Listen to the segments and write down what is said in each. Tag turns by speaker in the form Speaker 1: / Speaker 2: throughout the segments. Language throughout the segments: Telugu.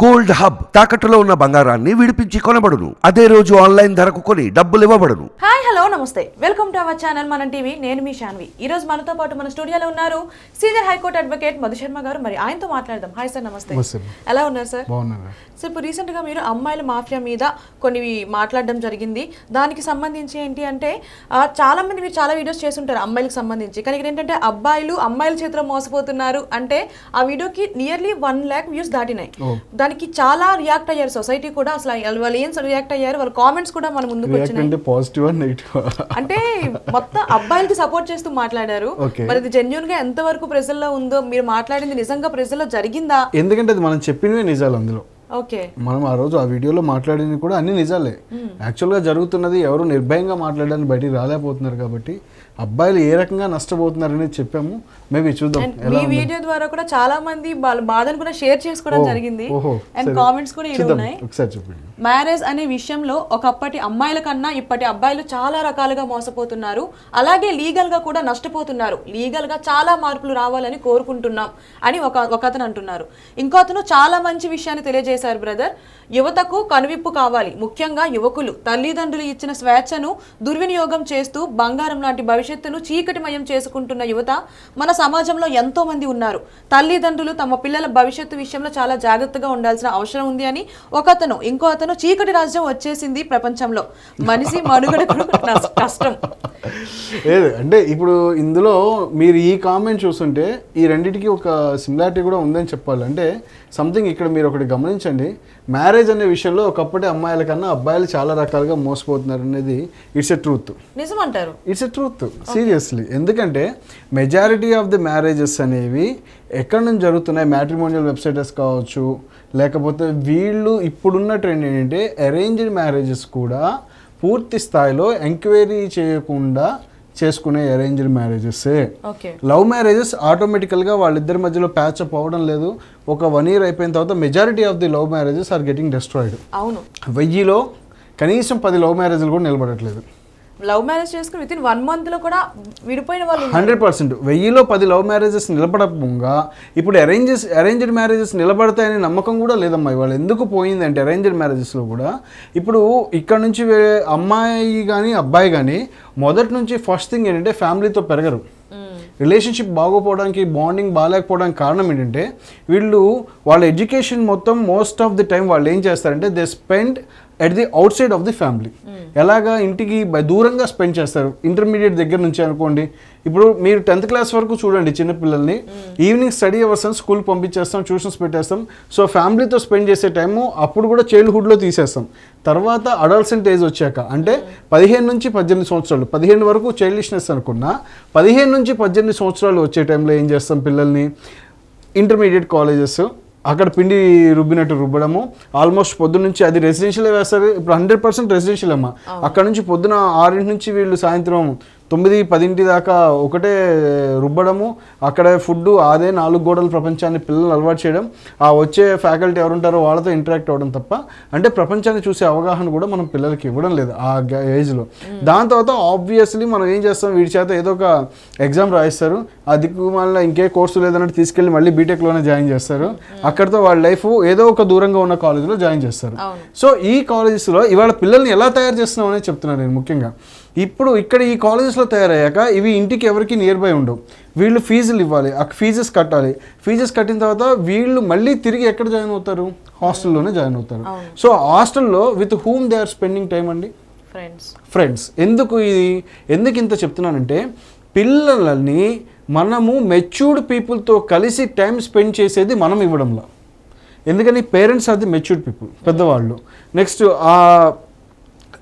Speaker 1: గోల్డ్ హబ్ తాకట్టులో ఉన్న బంగారాన్ని విడిపించి కొనబడును. అదే రోజు ఆన్లైన్ ధరకు కొని డబ్బులు ఇవ్వబడును.
Speaker 2: హాయ్ హలో నమస్తే. Welcome to our channel Mana TV. నేను మీ శాన్వి. ఈ రోజు మనతో పాటు మన స్టూడియోలో ఉన్నారు senior high court advocate Madhu Sharma garu. మరి ఆయనతో మాట్లాడదాం. హాయ్ సార్ నమస్తే. ఎలా ఉన్నారు సార్?
Speaker 3: బాగున్నారా
Speaker 2: సో ఇప్పుడు రీసెంట్గా మీరు అమ్మాయిల మాఫియా మీద కొన్ని మాట్లాడడం జరిగింది. దానికి సంబంధించి ఏంటి అంటే చాలా మంది మీరు చాలా వీడియోస్ చేస్తుంటారు అమ్మాయిలకు సంబంధించి. కానీ ఇక్కడ ఏంటంటే అబ్బాయిలు అమ్మాయిల చేతిలో మోసపోతున్నారు. అంటే ఆ వీడియోకి నియర్లీ వన్ ల్యాక్ వ్యూస్ దాటినాయి. దానికి చాలా రియాక్ట్ అయ్యారు. సొసైటీ కూడా అసలు వాళ్ళు ఏం రియాక్ట్ అయ్యారు? వాళ్ళ కామెంట్స్ కూడా మన ముందుకు
Speaker 3: రియాక్ట్
Speaker 2: వచ్చినాయి.
Speaker 3: అంటే పాజిటివ్ నెగిటివ్
Speaker 2: అంటే మొత్తం అబ్బాయిలకి సపోర్ట్ చేస్తూ మాట్లాడారు. మరి ఇది జెన్యున్గా ఎంత వరకు ప్రజల్లో ఉందో మీరు మాట్లాడింది నిజంగా ప్రజల్లో జరిగిందా?
Speaker 3: ఎందుకంటే అది మనం చెప్పినవే నిజాలు అందులో.
Speaker 2: ఓకే
Speaker 3: మనం ఆ రోజు ఆ వీడియోలో మాట్లాడింది కూడా అన్ని నిజాలే. యాక్చువల్గా జరుగుతున్నది ఎవరు నిర్భయంగా మాట్లాడడానికి బయటికి రాలేకపోతున్నారు కాబట్టి అబ్బాయిలు ఏ రకంగా నష్టపోతున్నారు అనేది చెప్పాము. మేబీ చూద్దాం
Speaker 2: మీ వీడియో ద్వారా కూడా చాలా మంది వాళ్ళ బాధను కూడా షేర్ చేసుకోవడం జరిగింది. అండ్. కామెంట్స్ కూడా ఉన్నాయి.
Speaker 3: ఒకసారి
Speaker 2: మ్యారేజ్ అనే విషయంలో ఒకప్పటి అమ్మాయిల కన్నా ఇప్పటి అబ్బాయిలు చాలా రకాలుగా మోసపోతున్నారు. అలాగే లీగల్గా కూడా నష్టపోతున్నారు. లీగల్గా చాలా మార్పులు రావాలని కోరుకుంటున్నాం అని ఒక ఒక అతను అంటున్నారు. ఇంకో అతను చాలా మంచి విషయాన్ని తెలియజేశారు బ్రదర్. యువతకు కనువిప్పు కావాలి. ముఖ్యంగా యువకులు తల్లిదండ్రులు ఇచ్చిన స్వేచ్ఛను దుర్వినియోగం చేస్తూ బంగారం లాంటి భవిష్యత్తును చీకటిమయం చేసుకుంటున్న యువత మన సమాజంలో ఎంతో మంది ఉన్నారు. తల్లిదండ్రులు తమ పిల్లల భవిష్యత్తు విషయంలో చాలా జాగ్రత్తగా ఉండాల్సిన అవసరం ఉంది అని ఒక అతను ఇంకో అతను చీకటి రాజ్యం వచ్చేసింది ప్రపంచంలో. మనిషి మనుగడకు కష్టం
Speaker 3: లేదు అంటే ఇప్పుడు ఇందులో మీరు ఈ కామెంట్ చూస్తుంటే ఈ రెండింటికి ఒక సిమిలారిటీ కూడా ఉందని చెప్పాలి అంటే సంథింగ్ ఇక్కడ మీరు ఒకటి గమనించండి. మ్యారేజ్ అనే విషయంలో ఒకప్పటి అమ్మాయిల కన్నా అబ్బాయిలు చాలా రకాలుగా మోసపోతున్నారు అనేది ఇట్స్ ఎ ట్రూత్
Speaker 2: నిజం అంటారు
Speaker 3: ఇట్స్ ఎ ట్రూత్ సీరియస్లీ ఎందుకంటే మెజారిటీ ఆఫ్ ది మ్యారేజెస్ అనేవి ఎక్కడి నుంచి జరుగుతున్నాయి? మ్యాట్రిమోనియల్ వెబ్సైటర్స్ కావచ్చు లేకపోతే వీళ్ళు ఇప్పుడున్న ట్రెండ్ ఏంటంటే అరేంజ్డ్ మ్యారేజెస్ కూడా పూర్తి స్థాయిలో ఎంక్వైరీ చేయకుండా చేసుకునే అరేంజ్డ్ మ్యారేజెస్సే
Speaker 2: ఓకే.
Speaker 3: లవ్ మ్యారేజెస్ ఆటోమేటికల్గా వాళ్ళిద్దరి మధ్యలో ప్యాచప్ అవ్వడం లేదు. ఒక వన్ ఇయర్ అయిపోయిన తర్వాత majority of the love marriages are getting destroyed
Speaker 2: అవును.
Speaker 3: వెయ్యిలో కనీసం పది లవ్ మ్యారేజ్లు కూడా నిలబడట్లేదు.
Speaker 2: లవ్ మ్యారేజ్ చేసుకుని విత్ ఇన్ వన్ మంత్లో కూడా విడిపోయిన వాళ్ళు.
Speaker 3: హండ్రెడ్ పర్సెంట్ వెయ్యిలో పది లవ్ మ్యారేజెస్ నిలబడకుండా ఇప్పుడు అరేంజెస్ అరేంజ్డ్ మ్యారేజెస్ నిలబడతాయనే నమ్మకం కూడా లేదమ్మా ఇవాళ ఎందుకు పోయిందంటే అరేంజ్డ్ మ్యారేజెస్లో కూడా ఇప్పుడు ఇక్కడ నుంచి అమ్మాయి కానీ అబ్బాయి కానీ మొదటి నుంచి ఫస్ట్ థింగ్ ఏంటంటే ఫ్యామిలీతో పెరగరు. రిలేషన్షిప్ బాగోపోవడానికి బాండింగ్ బాగాలేకపోవడానికి కారణం ఏంటంటే వీళ్ళు వాళ్ళ ఎడ్యుకేషన్ మొత్తం మోస్ట్ ఆఫ్ ది టైం వాళ్ళు ఏం చేస్తారంటే they spend at the outside of the family ఎలాగా ఇంటికి దూరంగా స్పెండ్ చేస్తారు? ఇంటర్మీడియట్ దగ్గర నుంచి అనుకోండి. ఇప్పుడు మీరు టెన్త్ క్లాస్ వరకు చూడండి చిన్నపిల్లల్ని. ఈవినింగ్ స్టడీ అవర్స్ అని స్కూల్ పంపించేస్తాం ట్యూషన్స్ పెట్టేస్తాం. సో ఫ్యామిలీతో స్పెండ్ చేసే టైము అప్పుడు కూడా చైల్డ్హుడ్లో తీసేస్తాం. తర్వాత అడల్సెంట్ ఏజ్ వచ్చాక అంటే పదిహేను నుంచి పద్దెనిమిది సంవత్సరాలు. పదిహేను వరకు చైల్డిష్నెస్ అనుకున్నా పదిహేను నుంచి పద్దెనిమిది సంవత్సరాలు వచ్చే టైంలో ఏం చేస్తాం పిల్లల్ని? ఇంటర్మీడియట్ కాలేజెస్ అక్కడ పిండి రుబ్బినట్టు రుబ్బడము. ఆల్మోస్ట్ పొద్దున్న నుంచి అది రెసిడెన్షియల్ వేస్తారు. ఇప్పుడు హండ్రెడ్ పర్సెంట్ రెసిడెన్షియల్ అమ్మ. అక్కడ నుంచి పొద్దున ఆరింటి నుంచి వీళ్ళు సాయంత్రం తొమ్మిది పదింటి దాకా ఒకటే రుబ్బడము అక్కడ ఫుడ్ అదే నాలుగు గోడల ప్రపంచాన్ని పిల్లలు అలవాటు చేయడం ఆ వచ్చే ఫ్యాకల్టీ ఎవరుంటారో వాళ్ళతో ఇంటరాక్ట్ అవ్వడం తప్ప అంటే ప్రపంచాన్ని చూసే అవగాహన కూడా మనం పిల్లలకి ఇవ్వడం లేదు ఆ ఏజ్లో. దాని తర్వాత ఆబ్వియస్లీ మనం ఏం చేస్తాం వీడి చేత ఏదో ఒక ఎగ్జామ్ రాయిస్తారు ఆ దిక్కు మళ్ళీ ఇంకే కోర్సు లేదన్నట్టు తీసుకెళ్ళి మళ్ళీ బీటెక్లోనే జాయిన్ చేస్తారు. అక్కడితో వాళ్ళ లైఫ్ ఏదో ఒక దూరంగా ఉన్న కాలేజీలో జాయిన్ చేస్తారు. సో ఈ కాలేజెస్లో ఇవాళ పిల్లల్ని ఎలా తయారు చేస్తున్నాం అనేది చెప్తున్నాను నేను ముఖ్యంగా. ఇప్పుడు ఇక్కడ ఈ కాలేజెస్లో తయారయ్యాక ఇవి ఇంటికి ఎవరికి నియర్ బై ఉండవు. వీళ్ళు ఫీజులు ఇవ్వాలి ఆ ఫీజెస్ కట్టాలి. ఫీజెస్ కట్టిన తర్వాత వీళ్ళు మళ్ళీ తిరిగి ఎక్కడ జాయిన్ అవుతారు? హాస్టల్లోనే జాయిన్ అవుతారు. సో హాస్టల్లో with whom they are spending time అండి?
Speaker 2: ఫ్రెండ్స్
Speaker 3: ఫ్రెండ్స్ ఎందుకు ఇది? ఎందుకు ఇంత చెప్తున్నానంటే పిల్లలని మనము మెచ్యూర్డ్ పీపుల్తో కలిసి టైం స్పెండ్ చేసేది మనం ఇవ్వడంలో. ఎందుకని? పేరెంట్స్ అది మెచ్యూర్డ్ పీపుల్ పెద్దవాళ్ళు. నెక్స్ట్ ఆ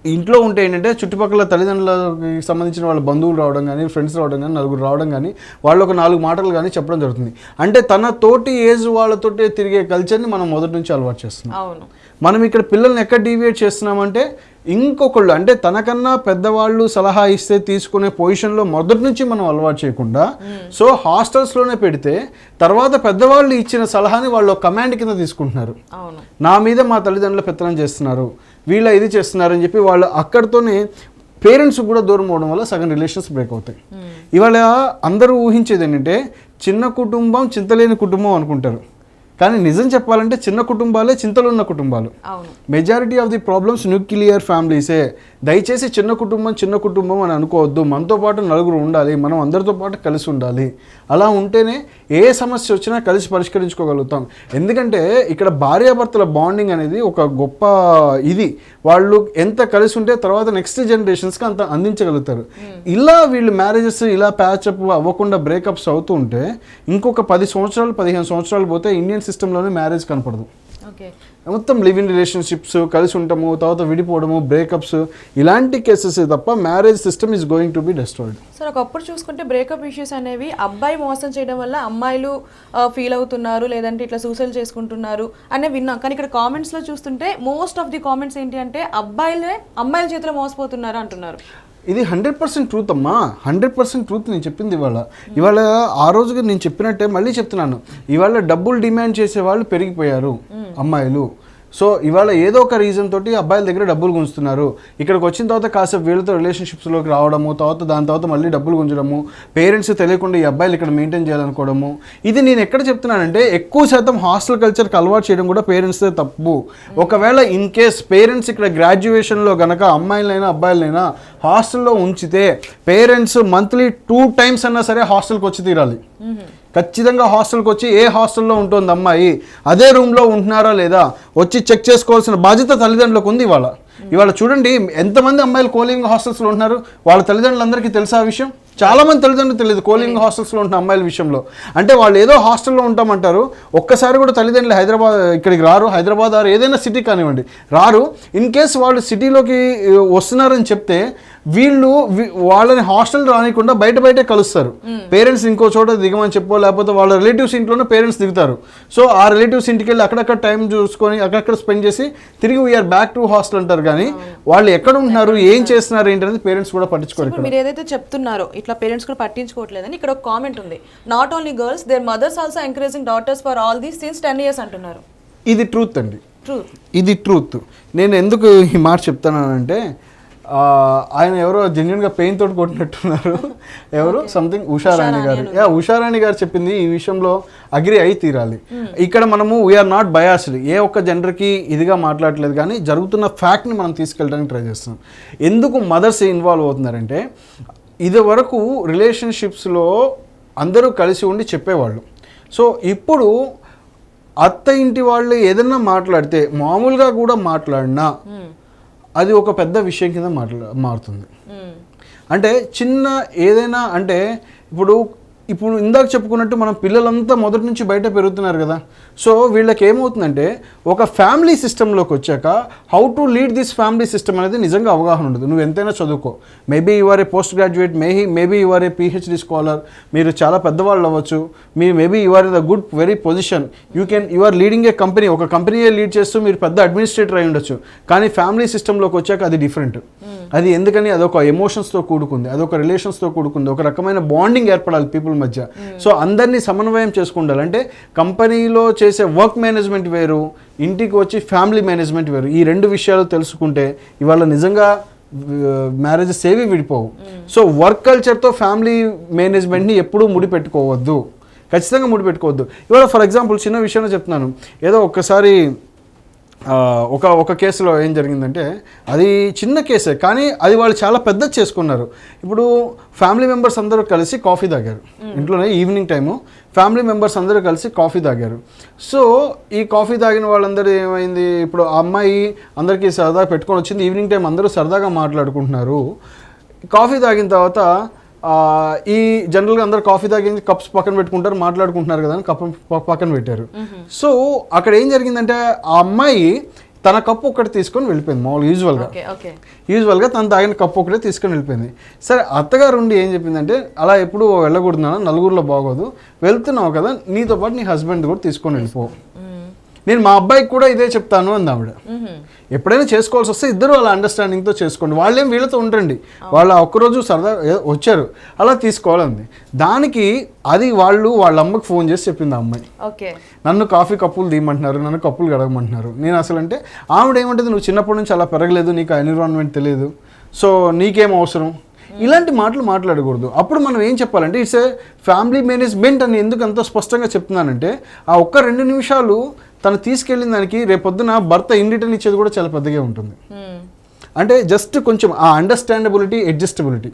Speaker 3: ఇంట్లో ఉంటే ఏంటంటే చుట్టుపక్కల తల్లిదండ్రులకి సంబంధించిన వాళ్ళ బంధువులు రావడం కానీ ఫ్రెండ్స్ రావడం కానీ నలుగురు రావడం కానీ వాళ్ళు ఒక నాలుగు మాటలు కానీ చెప్పడం జరుగుతుంది. అంటే తన తోటి ఏజ్ వాళ్ళతోటి తిరిగే కల్చర్ని మనం మొదటి నుంచి అలవాటు చేస్తున్నాం.
Speaker 2: అవును.
Speaker 3: మనం ఇక్కడ పిల్లల్ని ఎక్కడ డీవియేట్ చేస్తున్నామంటే ఇంకొకళ్ళు అంటే తనకన్నా పెద్దవాళ్ళు సలహా ఇస్తే తీసుకునే పొజిషన్లో మొదటి నుంచి మనం అలవాటు చేయకుండా సో హాస్టల్స్లోనే పెడితే తర్వాత పెద్దవాళ్ళు ఇచ్చిన సలహాని వాళ్ళు కమాండ్ కింద తీసుకుంటున్నారు. నా మీద మా తల్లిదండ్రులు పెత్తనం చేస్తున్నారు. వీళ్ళ ఇది చేస్తున్నారని చెప్పి వాళ్ళు అక్కడితోనే పేరెంట్స్ కూడా దూరం అవడం వల్ల సగం రిలేషన్స్ బ్రేక్ అవుతాయి. ఇవాళ అందరూ ఊహించేది ఏంటంటే చిన్న కుటుంబం చింతలేని కుటుంబం అనుకుంటారు. కానీ నిజం చెప్పాలంటే చిన్న కుటుంబాలే చింతలు ఉన్న కుటుంబాలు majority of the problems nuclear ఫ్యామిలీసే దయచేసి చిన్న కుటుంబం చిన్న కుటుంబం అని అనుకోవద్దు. మనతో పాటు నలుగురు ఉండాలి. మనం అందరితో పాటు కలిసి ఉండాలి. అలా ఉంటేనే ఏ సమస్య వచ్చినా కలిసి పరిష్కరించుకోగలుగుతాం. ఎందుకంటే ఇక్కడ భార్యాభర్తల బాండింగ్ అనేది ఒక గొప్ప ఇది. వాళ్ళు ఎంత కలిసి ఉంటే తర్వాత నెక్స్ట్ జనరేషన్స్కి అంత అందించగలుగుతారు. ఇలా వీళ్ళు మ్యారేజెస్ ఇలా ప్యాచప్ అవ్వకుండా బ్రేకప్స్ అవుతూ ఉంటే ఇంకొక పది సంవత్సరాలు పదిహేను సంవత్సరాలు పోతే ఇండియన్ సిస్టంలోనే మ్యారేజ్ కనపడదు.
Speaker 2: ఓకే.
Speaker 3: మొత్తం లివ్ ఇన్ రిలేషన్షిప్స్ కలిసి ఉంటాము తర్వాత విడిపోవడము బ్రేకప్స్ ఇలాంటి కేసెస్ తప్ప marriage system is going to be destroyed
Speaker 2: sir ఒకప్పుడు చూసుకుంటే బ్రేకప్ ఇష్యూస్ అనేవి అబ్బాయి మోసం చేయడం వల్ల అమ్మాయిలు ఫీల్ అవుతున్నారు లేదంటే ఇట్లా సూసైడ్ చేసుకుంటున్నారు అనే విన్నాం. కానీ ఇక్కడ కామెంట్స్లో చూస్తుంటే మోస్ట్ ఆఫ్ ది కామెంట్స్ ఏంటి అంటే అబ్బాయిలే అమ్మాయిల చేతిలో మోసపోతున్నారు అంటున్నారు.
Speaker 3: ఇది హండ్రెడ్ పర్సెంట్ ట్రూత్ అమ్మా. హండ్రెడ్ పర్సెంట్ ట్రూత్ నేను చెప్పింది ఇవాళ. ఇవాళ ఆ రోజుగా నేను చెప్పినట్టే మళ్ళీ చెప్తున్నాను. ఇవాళ డబ్బులు డిమాండ్ చేసే వాళ్ళు పెరిగిపోయారు అమ్మాయిలు. సో ఇవాళ ఏదో ఒక రీజన్ తోటి అబ్బాయిల దగ్గర డబ్బులు గుంజుతున్నారు. ఇక్కడికి వచ్చిన తర్వాత కాసేపు వీళ్ళతో రిలేషన్షిప్స్లోకి రావడము తర్వాత దాని తర్వాత మళ్ళీ డబ్బులు గుంజడము పేరెంట్స్ తెలియకుండా ఈ అబ్బాయిలు ఇక్కడ మెయింటైన్ చేయాలనుకోవడము. ఇది నేను ఎక్కడ చెప్తున్నానంటే ఎక్కువ శాతం హాస్టల్ కల్చర్కి అలవాటు చేయడం కూడా పేరెంట్స్దే తప్పు. ఒకవేళ ఇన్ కేస్ పేరెంట్స్ ఇక్కడ గ్రాడ్యుయేషన్లో గనక అమ్మాయిలైనా అబ్బాయిలైనా హాస్టల్లో ఉంచితే పేరెంట్స్ మంత్లీ టూ టైమ్స్ అన్నా సరే హాస్టల్కి వచ్చి తీరాలి. ఖచ్చితంగా హాస్టల్కి వచ్చి ఏ హాస్టల్లో ఉంటుంది అమ్మాయి? అదే రూమ్లో ఉంటున్నారా లేదా? వచ్చి చెక్ చేసుకోవాల్సిన బాధ్యత తల్లిదండ్రులకు ఉంది ఇవాళ. ఇవాళ చూడండి ఎంతమంది అమ్మాయిలు కోలింగ్ హాస్టల్స్లో ఉంటున్నారు? వాళ్ళ తల్లిదండ్రులందరికీ తెలుసా ఆ విషయం? చాలా మంది తల్లిదండ్రులు తెలియదు. కోలింగ్ హాస్టల్స్లో ఉంటున్న అమ్మాయిల విషయంలో. అంటే వాళ్ళు ఏదో హాస్టల్లో ఉంటామంటారు. ఒక్కసారి కూడా తల్లిదండ్రులు హైదరాబాద్ ఇక్కడికి రారు. హైదరాబాద్ ఆరు ఏదైనా సిటీ కానివ్వండి. రారు. ఇన్ కేస్ వాళ్ళు సిటీలోకి వస్తున్నారని చెప్తే వీళ్ళు వాళ్ళని హాస్టల్ రానికుండా బయట బయటే కలుస్తారు. పేరెంట్స్ ఇంకో చోట దిగమని చెప్పో లేకపోతే వాళ్ళ రిలేటివ్స్ ఇంట్లోనే పేరెంట్స్ దిగుతారు. సో ఆ రిలేటివ్స్ ఇంటికి వెళ్ళి అక్కడక్కడ టైం చూసుకొని అక్కడక్కడ స్పెండ్ చేసి తిరిగి వీఆర్ బ్యాక్ టు హాస్టల్ అంటారు కానీ వాళ్ళు ఎక్కడ ఉంటున్నారు ఏం చేస్తున్నారు ఏంటనేది పేరెంట్స్ కూడా పట్టించుకోరు
Speaker 2: ఇప్పుడు మీరు ఏదైతే చెప్తున్నారో ఇట్లా పేరెంట్స్ కూడా పట్టించుకోవట్లేదని ఇక్కడ ఒక కామెంట్ ఉంది. Not only girls their mothers also encouraging daughters for all these sins ten years అంటున్నారు.
Speaker 3: ఇది ట్రూత్ అండి.
Speaker 2: ట్రూత్
Speaker 3: ఇది ట్రూత్ నేను ఎందుకు ఈ మాట చెప్తానంటే ఆయన ఎవరో జెన్యున్గా పెయిన్ తోటి కొట్టినట్టున్నారు. ఎవరు? సంథింగ్ ఉషారాణి గారు. యా ఉషారాణి గారు చెప్పింది ఈ విషయంలో అగ్రి అయి తీరాలి. ఇక్కడ మనము వీఆర్ నాట్ బయాస్డ్ ఏ ఒక్క జనర్కి ఇదిగా మాట్లాడలేదు కానీ జరుగుతున్న ఫ్యాక్ట్ని మనం తీసుకెళ్ళడానికి ట్రై చేస్తున్నాం. ఎందుకు మదర్స్ ఇన్వాల్వ్ అవుతున్నారంటే ఇది వరకు రిలేషన్షిప్స్లో అందరూ కలిసి ఉండి చెప్పేవాళ్ళు. సో ఇప్పుడు అత్త ఇంటి వాళ్ళు ఏదైనా మాట్లాడితే మామూలుగా కూడా మాట్లాడినా అది ఒక పెద్ద విషయం కింద మాట్లా మారుతుంది. అంటే చిన్న ఏదైనా అంటే ఇప్పుడు ఇప్పుడు ఇందాక చెప్పుకున్నట్టు మన పిల్లలంతా మొదటి నుంచి బయట పెరుగుతున్నారు కదా. సో వీళ్ళకి ఏమవుతుందంటే ఒక ఫ్యామిలీ సిస్టంలోకి వచ్చాక how to lead this family system అనేది నిజంగా అవగాహన ఉండదు నువ్వు ఎంతైనా చదువుకో. Maybe your a post graduate maybe maybe your a PhD scholar మీరు చాలా పెద్దవాళ్ళు అవ్వచ్చు. మీరు maybe your in the good very position you can you are leading a company ఒక కంపెనీయే లీడ్ చేస్తూ మీరు పెద్ద అడ్మినిస్ట్రేటర్ అయి ఉండొచ్చు. కానీ ఫ్యామిలీ సిస్టంలోకి వచ్చాక అది డిఫరెంట్ అది ఎందుకని అదొక ఎమోషన్స్తో కూడుకుంది. అదొక రిలేషన్స్తో కూడుకుంది. ఒక రకమైన బాండింగ్ ఏర్పడాలి పీపుల్ మధ్య. సో అందరినీ సమన్వయం చేసుకుండాలి. అంటే కంపెనీలో చేసే వర్క్ మేనేజ్మెంట్ వేరు ఇంటికి వచ్చి ఫ్యామిలీ మేనేజ్మెంట్ వేరు. ఈ రెండు విషయాలు తెలుసుకుంటే ఇవాళ నిజంగా మ్యారేజెస్ ఏవి విడిపోవు. సో వర్క్ కల్చర్తో ఫ్యామిలీ మేనేజ్మెంట్ని ఎప్పుడూ ముడిపెట్టుకోవద్దు. ఖచ్చితంగా ముడిపెట్టుకోవద్దు. ఇవాళ ఫర్ ఎగ్జాంపుల్ చిన్న విషయంలో చెప్తున్నాను. ఏదో ఒక్కసారి ఒక ఒక కేసులో ఏం జరిగిందంటే అది చిన్న కేసే కానీ అది వాళ్ళు చాలా పెద్దది చేసుకున్నారు. ఇప్పుడు ఫ్యామిలీ మెంబర్స్ అందరూ కలిసి కాఫీ తాగారు. ఇంట్లోనే ఈవినింగ్ టైము ఫ్యామిలీ మెంబర్స్ అందరూ కలిసి కాఫీ తాగారు. సో ఈ కాఫీ తాగిన వాళ్ళందరూ ఏమైంది? ఇప్పుడు ఆ అమ్మాయి అందరికీ సరదా పెట్టుకొని వచ్చింది ఈవినింగ్ టైం అందరూ సరదాగా మాట్లాడుకుంటున్నారు. కాఫీ తాగిన తర్వాత ఈ జనరల్గా అందరు కాఫీ తాగి కప్స్ పక్కన పెట్టుకుంటారు మాట్లాడుకుంటున్నారు కదా అని కప్ పక్కన పెట్టారు. సో అక్కడ ఏం జరిగిందంటే ఆ అమ్మాయి తన కప్పు ఒకటి తీసుకొని వెళ్ళిపోయింది మామూలు యూజువల్గా. యూజువల్గా తను తాగిన కప్పు ఒకటే తీసుకొని వెళ్ళిపోయింది. సరే అత్తగారు ఉండి ఏం చెప్పిందంటే అలా ఎప్పుడు వెళ్ళకూడదు నలుగురిలో బాగోదు. వెళ్తున్నావు కదా నీతో పాటు నీ హస్బెండ్ కూడా తీసుకొని వెళ్ళిపో. నేను మా అబ్బాయికి కూడా ఇదే చెప్తాను అంది ఆవిడ. ఎప్పుడైనా చేసుకోవాల్సి వస్తే ఇద్దరు అలా అండర్స్టాండింగ్తో చేసుకోండి. వాళ్ళేం వీళ్ళతో ఉండండి. వాళ్ళు ఒక్కరోజు సరదా వచ్చారు. అలా తీసుకోవాలంది. దానికి అది వాళ్ళు వాళ్ళ అమ్మకి ఫోన్ చేసి చెప్పింది ఆ అమ్మాయి.
Speaker 2: ఓకే.
Speaker 3: నన్ను కాఫీ కప్పులు తీయమంటున్నారు నన్ను కప్పులు గడగమంటున్నారు. నేను అసలు అంటే ఆవిడ ఏమంటుంది నువ్వు చిన్నప్పటి నుంచి అలా పెరగలేదు నీకు ఎన్విరాన్మెంట్ తెలియదు. సో నీకేం అవసరం? ఇలాంటి మాటలు మాట్లాడకూడదు. అప్పుడు మనం ఏం చెప్పాలంటే ఇట్స్ ఏ ఫ్యామిలీ మేనేజ్మెంట్ అని ఎందుకు అంత స్పష్టంగా చెప్తున్నానంటే ఆ ఒక్క రెండు నిమిషాలు తను తీసుకెళ్ళిన దానికి రేపొద్దున భర్త ఇన్ రిటర్న్ ఇచ్చేది కూడా చాలా పెద్దగా ఉంటుంది.
Speaker 2: మ్మ్.
Speaker 3: అంటే జస్ట్ కొంచెం ఆ అండర్స్టాండబిలిటీ అడ్జస్టబిలిటీ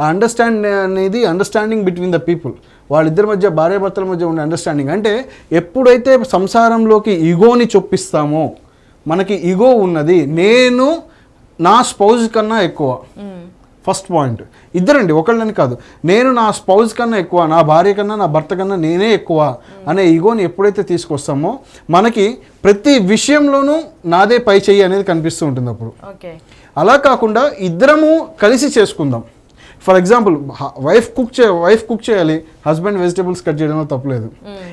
Speaker 3: ఆ అండర్స్టాండ్ అనేది అండర్స్టాండింగ్ బిట్వీన్ ద పీపుల్ వాళ్ళిద్దరి మధ్య భార్యాభర్తల మధ్య ఉండే అండర్స్టాండింగ్ అంటే ఎప్పుడైతే సంసారంలోకి ఈగోని చొప్పిస్తామో మనకి ఈగో ఉన్నది నేను నా స్పౌజ్ కన్నా ఎక్కువ.
Speaker 2: మ్మ్.
Speaker 3: First point. ఇద్దరండి ఒకళ్ళని కాదు. నేను నా స్పౌజ్ కన్నా ఎక్కువ నా భార్య కన్నా నా భర్త కన్నా నేనే ఎక్కువ అనే ఈగోని ఎప్పుడైతే తీసుకొస్తామో మనకి ప్రతి విషయంలోనూ నాదే పై చెయ్యి అనేది కనిపిస్తూ ఉంటుంది అప్పుడు.
Speaker 2: ఓకే.
Speaker 3: అలా కాకుండా ఇద్దరము కలిసి చేసుకుందాం. ఫర్ ఎగ్జాంపుల్ వైఫ్ కుక్ చే వైఫ్ కుక్ చేయాలి హస్బెండ్ వెజిటేబుల్స్ కట్ చేయడంలో తప్పలేదు.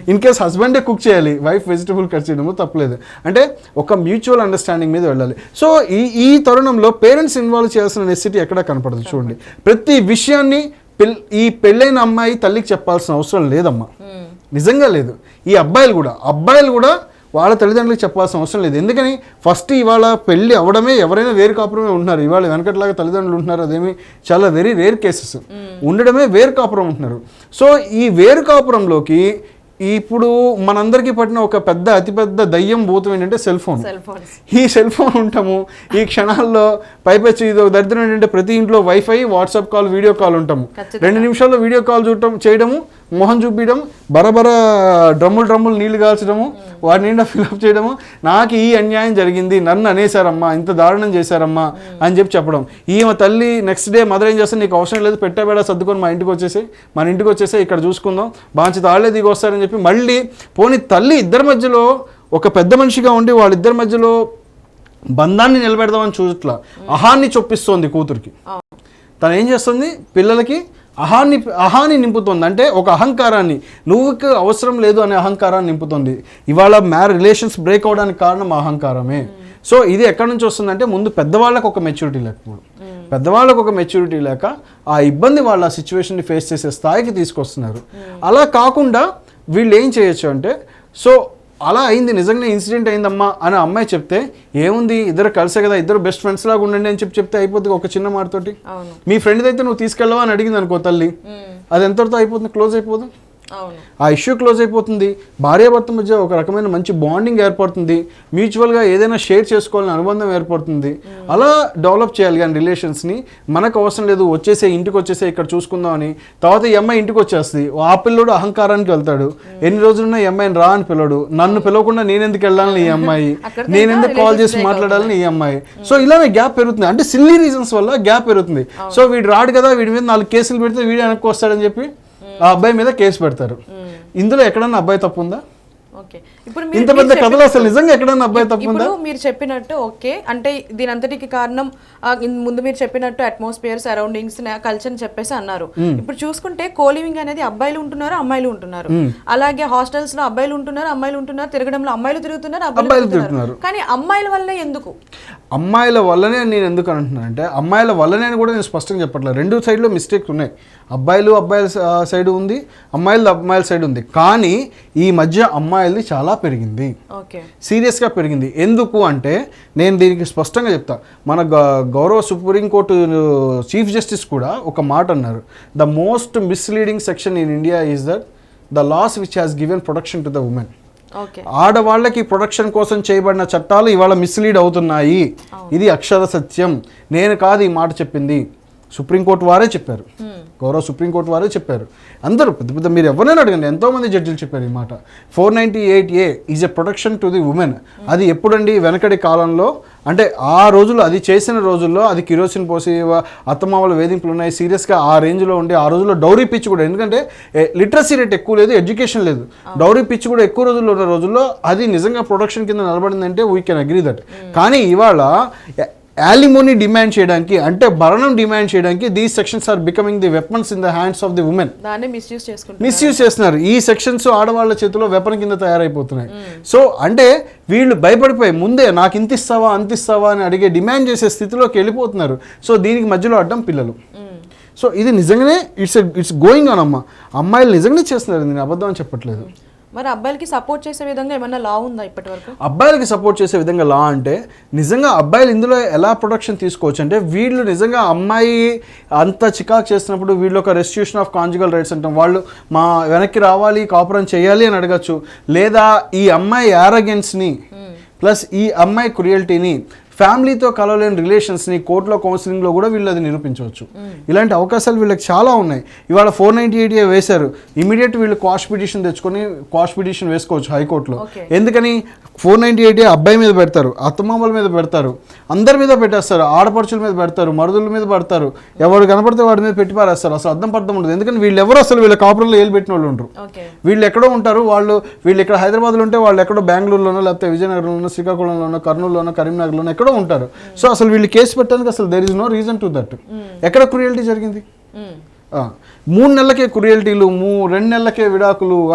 Speaker 3: ఇన్ కేస్ హస్బెండే కుక్ చేయాలి వైఫ్ వెజిటేబుల్ కట్ చేయడంలో తప్పలేదు. అంటే ఒక మ్యూచువల్ అండర్స్టాండింగ్ మీద వెళ్ళాలి. సో ఈ ఈ తరుణంలో పేరెంట్స్ ఇన్వాల్వ్ చేయాల్సిన నెసిటీ ఎక్కడా కనపడదు చూడండి. ప్రతి విషయాన్ని ఈ పెళ్ళైన అమ్మాయి తల్లికి చెప్పాల్సిన అవసరం లేదమ్మా.
Speaker 2: మ్మ్.
Speaker 3: నిజంగా లేదు. ఈ అబ్బాయిలు కూడా అబ్బాయిలు కూడా వాళ్ళ తల్లిదండ్రులకు చెప్పాల్సిన అవసరం లేదు. ఎందుకని? ఫస్ట్ ఇవాళ పెళ్ళి అవడమే ఎవరైనా వేరు కాపురమే ఉంటున్నారు. ఇవాళ వెనకట్లాగా తల్లిదండ్రులు ఉంటున్నారు. అదేమి చాలా వెరీ రేర్ కేసెస్ ఉండడమే వేరు కాపురం ఉంటున్నారు. సో ఈ వేరు కాపురంలోకి ఇప్పుడు మనందరికీ పట్టిన ఒక పెద్ద అతిపెద్ద దయ్యం భూతం ఏంటంటే సెల్ ఫోన్ ఈ సెల్ ఫోన్ ఉంటాము. ఈ క్షణాల్లో పైపెచ్చి ఇది ఒక దరిద్రం ఏంటంటే ప్రతి ఇంట్లో WiFi WhatsApp call video call ఉంటాము. రెండు నిమిషాల్లో వీడియో కాల్ చూడటం చేయడము మొహం చూపించడం బరబర డ్రమ్ములు డ్రమ్ములు నీళ్ళు కాల్చడము వాటి నిండా ఫిల్అప్ చేయడము నాకు ఈ అన్యాయం జరిగింది నన్ను అనేసారమ్మా ఇంత దారుణం చేశారమ్మా అని చెప్పి చెప్పడం. ఈమె తల్లి నెక్స్ట్ డే మదర్ ఏం చేస్తే నీకు అవసరం లేదు పెట్టబేడా సర్దుకొని మా ఇంటికి వచ్చేసి మన ఇంటికి వచ్చేసి ఇక్కడ చూసుకుందాం బాంచి తాళ్ళే దిగి వస్తారని చెప్పి మళ్ళీ పోనీ తల్లి ఇద్దరి మధ్యలో ఒక పెద్ద మనిషిగా ఉండి వాళ్ళిద్దరి మధ్యలో బంధాన్ని నిలబెడదామని చూడట్లా. అహాన్ని చొప్పిస్తోంది కూతురికి. తను ఏం చేస్తుంది? పిల్లలకి అహాన్ని అహాన్ని నింపుతుంది. అంటే ఒక అహంకారాన్ని. నువ్వుకి అవసరం లేదు అనే అహంకారాన్ని నింపుతుంది. ఇవాళ మ్యార రిలేషన్స్ బ్రేక్ అవడానికి కారణం అహంకారమే. సో ఇది ఎక్కడి నుంచి వస్తుందంటే ముందు పెద్దవాళ్ళకు ఒక మెచ్యూరిటీ లేకపోవడం. పెద్దవాళ్ళకు ఒక మెచ్యూరిటీ లేక ఆ ఇబ్బంది వాళ్ళ ఆ సిచ్యువేషన్ని ఫేస్ చేసే స్థాయికి తీసుకొస్తున్నారు. అలా కాకుండా వీళ్ళు ఏం చేయొచ్చు అంటే సో అలా అయింది నిజంగా ఇన్సిడెంట్ అయిందమ్మా అని అమ్మాయి చెప్తే ఏముంది ఇద్దరు కలిసే కదా ఇద్దరు బెస్ట్ ఫ్రెండ్స్ లాగా ఉండండి అని చెప్పి చెప్తే అయిపోతుంది ఒక చిన్న మాటతోటి. మీ ఫ్రెండ్ అయితే నువ్వు తీసుకెళ్ళవా అని అడిగింది అనుకో తల్లి. అది ఎంతటితో అయిపోతుంది? క్లోజ్ అయిపోదు? ఆ ఇష్యూ క్లోజ్ అయిపోతుంది. భార్యాభర్త మధ్య ఒక రకమైన మంచి బాండింగ్ ఏర్పడుతుంది. మ్యూచువల్గా ఏదైనా షేర్ చేసుకోవాలని అనుబంధం ఏర్పడుతుంది. అలా డెవలప్ చేయాలి కానీ రిలేషన్స్ని. మనకు అవసరం లేదు వచ్చేసే ఇంటికి వచ్చేసే ఇక్కడ చూసుకుందాం అని. తర్వాత ఈ అమ్మాయి ఇంటికి వచ్చేస్తుంది. ఆ పిల్లడు అహంకారానికి వెళ్తాడు. ఎన్ని రోజులున్నా ఈ అమ్మాయిని రా అని పిలవడు. నన్ను పిలవకుండా నేనెందుకు వెళ్ళాలని ఈ అమ్మాయి? నేనెందుకు
Speaker 2: ఇంకా
Speaker 3: కాల్ చేసి మాట్లాడాలని ఈ అమ్మాయి? సో ఇలానే గ్యాప్ పెరుగుతుంది. అంటే సిల్లీ రీజన్స్ వల్ల గ్యాప్ పెరుగుతుంది. సో వీడు రాడు కదా వీడి మీద నాలుగు కేసులు పెడితే వీడు వెనక్కి వస్తాడని చెప్పి ఆ అబ్బాయి మీద కేసు పెడతారు. ఇందులో ఎక్కడన్నా అబ్బాయి తప్పు ఉందా?
Speaker 2: ఓకే. ఇప్పుడు
Speaker 3: ఇంత
Speaker 2: మీరు
Speaker 3: పెద్ద కథలో అసలు నిజంగా ఎక్కడన్నా అబ్బాయి
Speaker 2: మీరు చెప్పినట్టు ఓకే. అంటే దీని అంతటికి కారణం ముందు మీరు చెప్పినట్టు అట్మాస్ఫియర్ సరౌండింగ్స్ కల్చర్ చెప్పేసి అన్నారు. ఇప్పుడు చూసుకుంటే కోలివింగ్ అనేది అబ్బాయిలు ఉంటున్నారు అమ్మాయిలు ఉంటున్నారు. అలాగే హాస్టల్స్లో అబ్బాయిలు ఉంటున్నారు అమ్మాయిలు ఉంటున్నారు తిరగడంలో అమ్మాయిలు తిరుగుతున్నారు అబ్బాయిలు తిరుగుతున్నారు. కానీ అమ్మాయిల వల్లే ఎందుకు?
Speaker 3: అమ్మాయిల వల్లనే నేను ఎందుకు అంటున్నాను అంటే అమ్మాయిల వల్లనే అని కూడా నేను స్పష్టంగా చెప్పట్లేదు. రెండు సైడ్లో మిస్టేక్స్ ఉన్నాయి. అబ్బాయిలు అబ్బాయిల సైడ్ ఉంది అమ్మాయిలు అమ్మాయిల సైడ్ ఉంది. కానీ ఈ మధ్య అమ్మాయిలది చాలా పెరిగింది. సీరియస్గా పెరిగింది. ఎందుకు అంటే నేను దీనికి స్పష్టంగా చెప్తా. మన గౌరవ సుప్రీంకోర్టు చీఫ్ జస్టిస్ కూడా ఒక మాట అన్నారు. The most misleading section in India is that the laws which has given protection to the women ఆడవాళ్ళకి ప్రొటెక్షన్ కోసం చేయబడిన చట్టాలు ఇవాళ మిస్లీడ్ అవుతున్నాయి. ఇది అక్షర సత్యం. నేను కాదు ఈ మాట చెప్పింది. సుప్రీంకోర్టు వారే చెప్పారు. గౌరవ సుప్రీంకోర్టు వారే చెప్పారు. అందరూ పెద్ద పెద్ద మీరు ఎవరైనా అడగండి ఎంతో మంది జడ్జిలు చెప్పారు ఈ మాట. Four ninety eight A is a protection to the women. అది ఎప్పుడండి? వెనకటి కాలంలో అంటే ఆ రోజుల్లో అది చేసిన రోజుల్లో అది కిరోసిన్ పోసి అత్తమామల వేధింపులు ఉన్నాయి సీరియస్గా ఆ రేంజ్లో ఉండి ఆ రోజుల్లో డౌరీ పిచ్ కూడా ఎందుకంటే లిటరసీ రేట్ ఎక్కువ లేదు ఎడ్యుకేషన్ లేదు. డౌరీ పిచ్ కూడా ఎక్కువ రోజుల్లో ఉన్న రోజుల్లో అది నిజంగా ప్రొడక్షన్ కింద నిలబడిందంటే వీ కెన్ అగ్రీ దట్ కానీ ఇవాళ యాలిమోని డిమాండ్ చేయడానికి అంటే భరణం డిమాండ్ చేయడానికి these sections are becoming the weapons in the hands of the women
Speaker 2: misuse
Speaker 3: చేస్తున్నారు. ఈ సెక్షన్స్ ఆడవాళ్ళ చేతిలో వెపన్ కింద తయారైపోతున్నాయి. సో అంటే వీళ్ళు భయపడిపోయి ముందే నాకు ఇంత ఇస్తావా అంత ఇస్తావా అని అడిగే డిమాండ్ చేసే స్థితిలోకి వెళ్ళిపోతున్నారు. సో దీనికి మధ్యలో అడ్డం పిల్లలు. సో ఇది నిజంగానే ఇట్స్ ఇట్స్ గోయింగ్ ఆన్ అమ్మ. అమ్మాయిలు నిజంగానే చేస్తున్నారు నేను అబద్ధం అని చెప్పట్లేదు.
Speaker 2: మరి అబ్బాయిలకి సపోర్ట్ చేసే విధంగా ఏమన్నా లా ఉందా ఇప్పటి వరకు
Speaker 3: అబ్బాయిలకి సపోర్ట్ చేసే విధంగా లా అంటే నిజంగా అబ్బాయిలు ఇందులో ఎలా ప్రొడక్షన్ తీసుకోవచ్చు అంటే వీళ్ళు నిజంగా అమ్మాయి అంత చికాకు చేస్తున్నప్పుడు వీళ్ళు ఒక రెస్టిట్యూషన్ ఆఫ్ కాంజుగల్ రైట్స్ అంటాం. వాళ్ళు మా వెనక్కి రావాలి కాపురం చేయాలి అని అడగచ్చు. లేదా ఈ అమ్మాయి యారగెన్స్ని ప్లస్ ఈ అమ్మాయి క్రుయల్టీని ఫ్యామిలీతో కలవలేని రిలేషన్స్ని కోర్టులో కౌన్సిలింగ్లో కూడా వీళ్ళు అది నిరూపించవచ్చు. ఇలాంటి అవకాశాలు వీళ్ళకి చాలా ఉన్నాయి. ఇవాళ ఫోర్ నైంటీ ఎయిట్ వేశారు. ఇమీడియట్ వీళ్ళు కాస్ట్ పిటిషన్ తెచ్చుకొని కాస్ట్ పిటిషన్ వేసుకోవచ్చు హైకోర్టులో. ఎందుకని? ఫోర్ నైంటీ ఎయిట్ అబ్బాయి మీద పెడతారు అత్తమామల మీద పెడతారు అందరి మీద పెట్టేస్తారు ఆడపడుచుల మీద పెడతారు మరుదుల మీద పెడతారు. ఎవరు కనపడితే వాడి మీద పెట్టి పారేస్తారు. అసలు అర్థం పర్థం ఉండదు. ఎందుకని? వీళ్ళు ఎవరు అసలు వీళ్ళ కాపురంలో ఏలు పెట్టిన వాళ్ళు ఉండరు. వీళ్ళు ఎక్కడో ఉంటారు. వాళ్ళు వీళ్ళు ఇక్కడ హైదరాబాద్లో ఉంటే వాళ్ళు ఎక్కడో బెంగళూరులోనో లేకపోతే విజయనగరంలోనో శ్రీకాకుళంలోనో కర్నూలులోనో కరీంనగర్లోనో ఎక్కడో ఉంటారు. సో అసలు వీళ్ళు కేసు పెట్టడానికి అసలు there is no reason to that ఎక్కడ క్రుయల్టీ జరిగింది? ఆ, మూడు నెలలకే కురియాలిటీలు మూ రెండు నెలలకే విడాకులు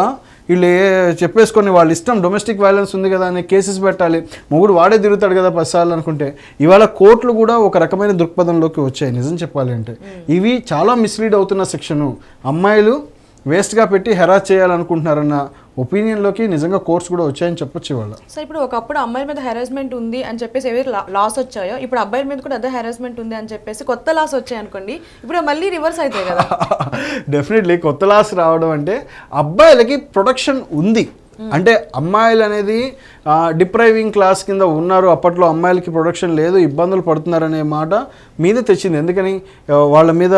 Speaker 3: వీళ్ళు ఏ చెప్పేసుకొని వాళ్ళ ఇష్టం డొమెస్టిక్ వైలెన్స్ ఉంది కదా అని కేసెస్ పెట్టాలి. మొగుడు వాడే తిరుగుతాడు కదా పదిసార్లు అనుకుంటే. ఇవాళ కోర్టులు కూడా ఒక రకమైన దృక్పథంలోకి వచ్చాయి నిజం చెప్పాలి అంటే ఇవి చాలా మిస్లీడ్ అవుతున్న సెక్షను. అమ్మాయిలు వేస్ట్గా పెట్టి హెరాస్ చేయాలనుకుంటున్నారన్న ఒపీనియన్లోకి నిజంగా కోర్ట్స్ కూడా వచ్చాయని చెప్పొచ్చు ఇవాళ.
Speaker 2: సో ఇప్పుడు ఒకప్పుడు అమ్మాయిల మీద హెరాస్మెంట్ ఉంది అని చెప్పేసి ఏవైతే లాస్ వచ్చాయో ఇప్పుడు అబ్బాయిల మీద కూడా అదే హెరాస్మెంట్ ఉంది అని చెప్పేసి కొత్త లాస్ వచ్చాయి అనుకోండి ఇప్పుడు మళ్ళీ రివర్స్ అవుతాయి కదా.
Speaker 3: డెఫినెట్లీ కొత్త లాస్ రావడం అంటే అబ్బాయిలకి ప్రొడక్షన్ ఉంది. అంటే అమ్మాయిలు అనేది డిప్రైవింగ్ క్లాస్ కింద ఉన్నారు అప్పట్లో అమ్మాయిలకి ప్రొడక్షన్ లేదు ఇబ్బందులు పడుతున్నారనే మాట మీద తెచ్చింది. ఎందుకని? వాళ్ళ మీద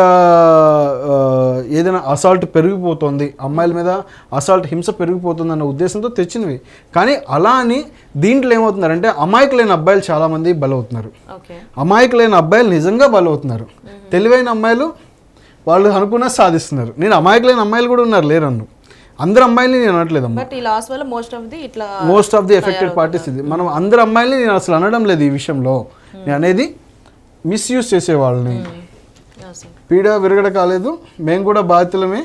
Speaker 3: ఏదైనా అసాల్ట్ పెరిగిపోతుంది అమ్మాయిల మీద అసాల్ట్ హింస పెరిగిపోతుంది అన్న ఉద్దేశంతో తెచ్చినవి. కానీ అలా అని దీంట్లో ఏమవుతున్నారంటే అమాయకులైన అబ్బాయిలు చాలామంది బలవుతున్నారు. అమాయకులైన అబ్బాయిలు నిజంగా బలవుతున్నారు. తెలివైన అమ్మాయిలు వాళ్ళు అనుకున్న సాధిస్తున్నారు. నేను అమాయకులైన అమ్మాయిలు కూడా ఉన్నారు లేరన్ను. అందరు అమ్మాయిల్ని నేను అనట్లేదమ్మా
Speaker 2: బట్ ఈ లాస్ వల్ల మోస్ట్ ఆఫ్ ది ఇట్లా
Speaker 3: most of the effected parties ఇది. మనం అందరు అమ్మాయిల్ని నేను అసలు అనడం లేదు ఈ విషయంలో. నేను అనేది మిస్యూజ్ చేసే వాళ్ళని
Speaker 2: sir.
Speaker 3: పీడ విరగడ కాలేదు. మేము కూడా బాధితులమే.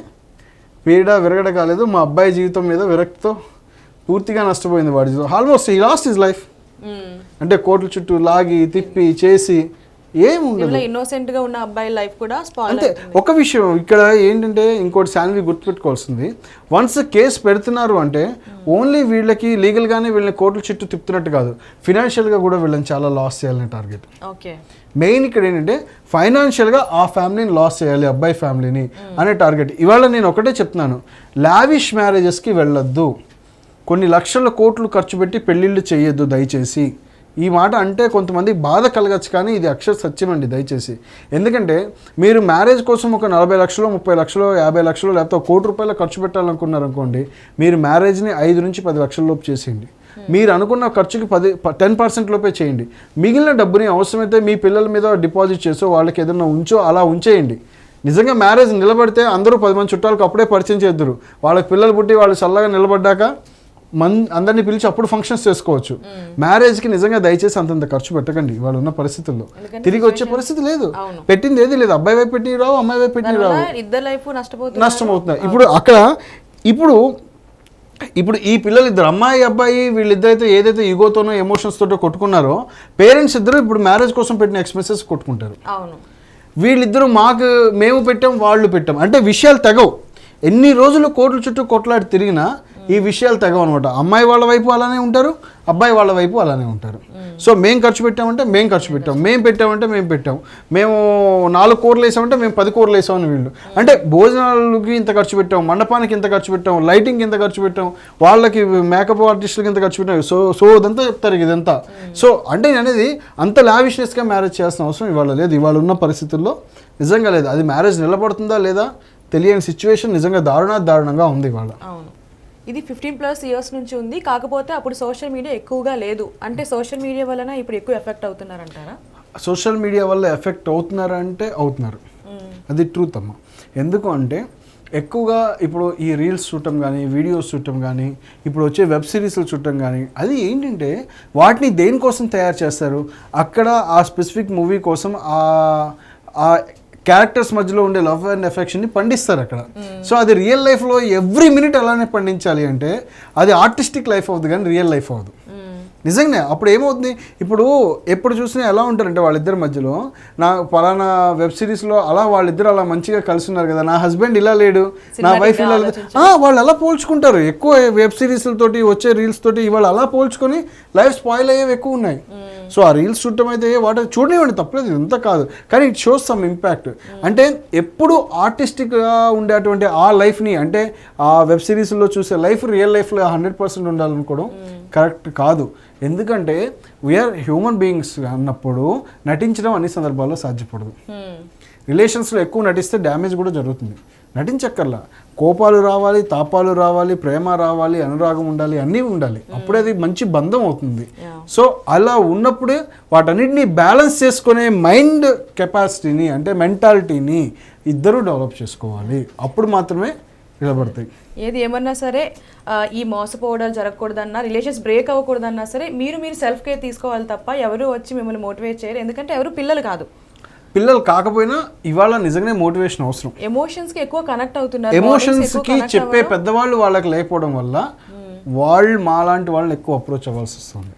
Speaker 3: పీడ విరగడ కాలేదు. మా అబ్బాయి జీవితం మీద విరక్తితో పూర్తిగా నష్టపోయింది వాడి జీవితం. ఆల్మోస్ట్ ఈ లాస్ట్ ఇస్ లైఫ్. అంటే కోర్టుల చుట్టూ లాగి తిప్పి చేసి ఏం ఉండదు
Speaker 2: ఇలా ఇన్నోసెంట్గా ఉన్న అబ్బాయి లైఫ్ కూడా
Speaker 3: అంతే. ఒక విషయం ఇక్కడ ఏంటంటే ఇంకోటి శాన్వి గుర్తుపెట్టుకోవాల్సింది. వన్స్ కేసు పెడుతున్నారు అంటే ఓన్లీ వీళ్ళకి లీగల్గానే వీళ్ళని కోర్టుల చుట్టూ తిప్పుతున్నట్టు కాదు. ఫినాన్షియల్గా కూడా వీళ్ళని చాలా లాస్ చేయాలని టార్గెట్
Speaker 2: ఓకే.
Speaker 3: మెయిన్ ఇక్కడ ఏంటంటే ఫైనాన్షియల్గా ఆ ఫ్యామిలీని లాస్ చేయాలి అబ్బాయి ఫ్యామిలీని అనే టార్గెట్ ఇవాళ నేను ఒకటే చెప్తున్నాను. లావిష్ మ్యారేజెస్కి వెళ్ళొద్దు. కొన్ని లక్షల కోట్లు ఖర్చు పెట్టి పెళ్ళిళ్ళు చేయొద్దు దయచేసి. ఈ మాట అంటే కొంతమందికి బాధ కలగచ్చు కానీ ఇది అక్షర సత్యం అండి దయచేసి. ఎందుకంటే మీరు మ్యారేజ్ కోసం ఒక నలభై లక్షలు ముప్పై లక్షలు యాభై లక్షలు లేకపోతే ఒక కోటి రూపాయలు ఖర్చు పెట్టాలనుకున్నారు అనుకోండి మీరు మ్యారేజ్ని ఐదు నుంచి పది లక్షల లోపు చేసేయండి. మీరు అనుకున్న ఖర్చుకి పది టెన్ పర్సెంట్ లోపే చేయండి. మిగిలిన డబ్బుని అవసరమైతే మీ పిల్లల మీద డిపాజిట్ చేసో వాళ్ళకి ఏదైనా ఉంచో అలా ఉంచేయండి. నిజంగా మ్యారేజ్ నిలబడితే అందరూ పది మంది చుట్టాలకు అప్పుడే పరిచయం చేద్దరు. వాళ్ళకి పిల్లలు పుట్టి వాళ్ళు చల్లగా నిలబడ్డాక మన్ అందరినీ పిలిచి అప్పుడు ఫంక్షన్స్ చేసుకోవచ్చు. మ్యారేజ్కి నిజంగా దయచేసి అంతంత ఖర్చు పెట్టకండి వాళ్ళు ఉన్న పరిస్థితుల్లో. తిరిగి వచ్చే పరిస్థితి లేదు. పెట్టింది ఏది లేదు. అబ్బాయి వైపు పెట్టి రావు అమ్మాయి వైపు పెట్టి రావు.
Speaker 2: దానివల్ల ఇద్దరు లైఫ్ నష్టపోతుంది
Speaker 3: నష్టం అవుతుంది ఇప్పుడు అక్కడ ఇప్పుడు ఇప్పుడు ఈ పిల్లలు ఇద్దరు అమ్మాయి అబ్బాయి వీళ్ళిద్దరైతే ఏదైతే ఈగోతోనో ఎమోషన్స్ తోటో కొట్టుకున్నారో పేరెంట్స్ ఇద్దరు ఇప్పుడు మ్యారేజ్ కోసం పెట్టిన ఎక్స్పెన్సెస్ కొట్టుకుంటారు. వీళ్ళిద్దరూ మాకు మేము పెట్టాం వాళ్ళు పెట్టాం. అంటే విషయాలు తెగవు. ఎన్ని రోజులు కోట్ల చుట్టూ కొట్లాడి తిరిగినా ఈ విషయాలు తెగవు అనమాట అమ్మాయి వాళ్ళ వైపు అలానే ఉంటారు అబ్బాయి వాళ్ళ వైపు అలానే ఉంటారు. సో మేము ఖర్చు పెట్టామంటే మేము ఖర్చు పెట్టాం మేము పెట్టామంటే మేము పెట్టాం. మేము నాలుగు కూరలు వేసామంటే మేము పది కూరలు వేసామని వీళ్ళు. అంటే భోజనాలకి ఇంత ఖర్చు పెట్టాం మండపానికి ఇంత ఖర్చు పెట్టాం లైటింగ్ ఇంత ఖర్చు పెట్టాం వాళ్ళకి మేకప్ ఆర్టిస్టులకి ఇంత ఖర్చు పెట్టాం. సో సో ఇదంతా చెప్తారు ఇదంతా. సో అంటే నేను అనేది అంత లావిషియస్గా మ్యారేజ్ చేయాల్సిన అవసరం ఇవాళ లేదు. ఇవాళ ఉన్న పరిస్థితుల్లో నిజంగా లేదు. అది మ్యారేజ్ నిలబడుతుందా లేదా తెలియని సిచ్యువేషన్ నిజంగా దారుణా దారుణంగా ఉంది ఇవాళ.
Speaker 2: అవును. ఇది ఫిఫ్టీన్ ప్లస్ ఇయర్స్ నుంచి ఉంది. కాకపోతే అప్పుడు సోషల్ మీడియా ఎక్కువగా లేదు. అంటే సోషల్ మీడియా వలన ఇప్పుడు ఎక్కువ ఎఫెక్ట్ అవుతున్నారంటారా?
Speaker 3: సోషల్ మీడియా వల్ల ఎఫెక్ట్ అవుతున్నారా అంటే అవుతున్నారు. అది ట్రూత్ అమ్మ. ఎందుకు అంటే ఎక్కువగా ఇప్పుడు ఈ రీల్స్ చూడటం కానీ వీడియోస్ చూడటం కానీ ఇప్పుడు వచ్చే వెబ్ సిరీస్లు చూడటం కానీ అది ఏంటంటే వాటిని దేనికోసం తయారు చేస్తారు? అక్కడ ఆ స్పెసిఫిక్ మూవీ కోసం ఆ ఆ క్యారెక్టర్స్ మధ్యలో ఉండే లవ్ అండ్ ఎఫెక్షన్ని పండిస్తారు అక్కడ. సో అది రియల్ లైఫ్లో ఎవ్రీ మినిట్ అలానే పండించాలి అంటే అది ఆర్టిస్టిక్ లైఫ్ అవుతుంది కానీ రియల్ లైఫ్ అవ్వదు నిజంగానే అప్పుడు ఏమవుతుంది ఇప్పుడు ఎప్పుడు చూసినా ఎలా ఉంటారంటే వాళ్ళిద్దరి మధ్యలో నా పలానా వెబ్ సిరీస్లో అలా వాళ్ళిద్దరు అలా మంచిగా కలిసి ఉన్నారు కదా నా హస్బెండ్ ఇలా లేడు నా వైఫ్ ఇలా లేదు వాళ్ళు అలా పోల్చుకుంటారు. ఎక్కువ వెబ్ సిరీస్లతోటి వచ్చే రీల్స్ తోటి ఇవాళ అలా పోల్చుకొని లైఫ్ స్పాయిల్ అయ్యేవి ఎక్కువ ఉన్నాయి. సో ఆ రీల్స్ చూడటం అయితే వాటి చూడనివ్వండి తప్పలేదు ఇదంతా కాదు. కానీ ఇట్ షోస్ సమ్ ఇంపాక్ట్ అంటే ఎప్పుడు ఆర్టిస్టిక్గా ఉండేటువంటి ఆ లైఫ్ని అంటే ఆ వెబ్ సిరీస్లో చూసే లైఫ్ రియల్ లైఫ్లో హండ్రెడ్ పర్సెంట్ ఉండాలనుకోవడం కరెక్ట్ కాదు. ఎందుకంటే వీఆర్ హ్యూమన్ బీయింగ్స్ అన్నప్పుడు నటించడం అన్ని సందర్భాల్లో సాధ్యపడదు. రిలేషన్స్లో ఎక్కువ నటిస్తే డ్యామేజ్ కూడా జరుగుతుంది. నటించక్కర్లా. కోపాలు రావాలి తాపాలు రావాలి ప్రేమ రావాలి అనురాగం ఉండాలి అన్నీ ఉండాలి. అప్పుడే అది మంచి బంధం అవుతుంది. సో అలా ఉన్నప్పుడే వాటన్నిటిని బ్యాలెన్స్ చేసుకునే మైండ్ కెపాసిటీని అంటే మెంటాలిటీని ఇద్దరూ డెవలప్ చేసుకోవాలి. అప్పుడు మాత్రమే నిలబడతాయి.
Speaker 2: ఏది ఏమన్నా సరే ఈ మోసపోవడాలు జరగకూడదన్నా రిలేషన్స్ బ్రేక్ అవ్వకూడదన్నా సరే మీరు మీరు సెల్ఫ్ కేర్ తీసుకోవాలి తప్ప ఎవరు వచ్చి మిమ్మల్ని మోటివేట్ చేయరు. ఎందుకంటే ఎవరు పిల్లలు కాదు.
Speaker 3: పిల్లలు కాకపోయినా ఇవాళ నిజంగానే మోటివేషన్ అవసరం.
Speaker 2: ఎమోషన్స్కి ఎక్కువ కనెక్ట్ అవుతున్నారు ఎమోషన్స్కి
Speaker 3: చెప్పే. పెద్దవాళ్ళు వాళ్ళకి లేకపోవడం వల్ల వాళ్ళు మాలాంటి వాళ్ళని ఎక్కువ అప్రోచ్ అవ్వాల్సి వస్తుంది.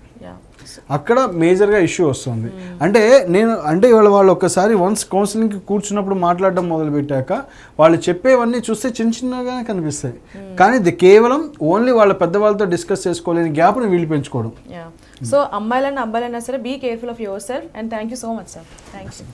Speaker 3: అక్కడ మేజర్గా ఇష్యూ వస్తుంది. అంటే నేను అంటే ఇవాళ వాళ్ళు ఒక్కసారి వన్స్ కౌన్సిలింగ్కి కూర్చున్నప్పుడు మాట్లాడడం మొదలు పెట్టాక వాళ్ళు చెప్పేవన్నీ చూస్తే చిన్న చిన్నగానే కనిపిస్తాయి. కానీ ఇది కేవలం ఓన్లీ వాళ్ళ పెద్దవాళ్ళతో డిస్కస్ చేసుకోలేని గ్యాప్ని వీళ్ళు పెంచుకోవడం.
Speaker 2: సో అమ్మాయిలైనా అబ్బాయిలైనా సరే be careful of yourself and thank you so much sir thank you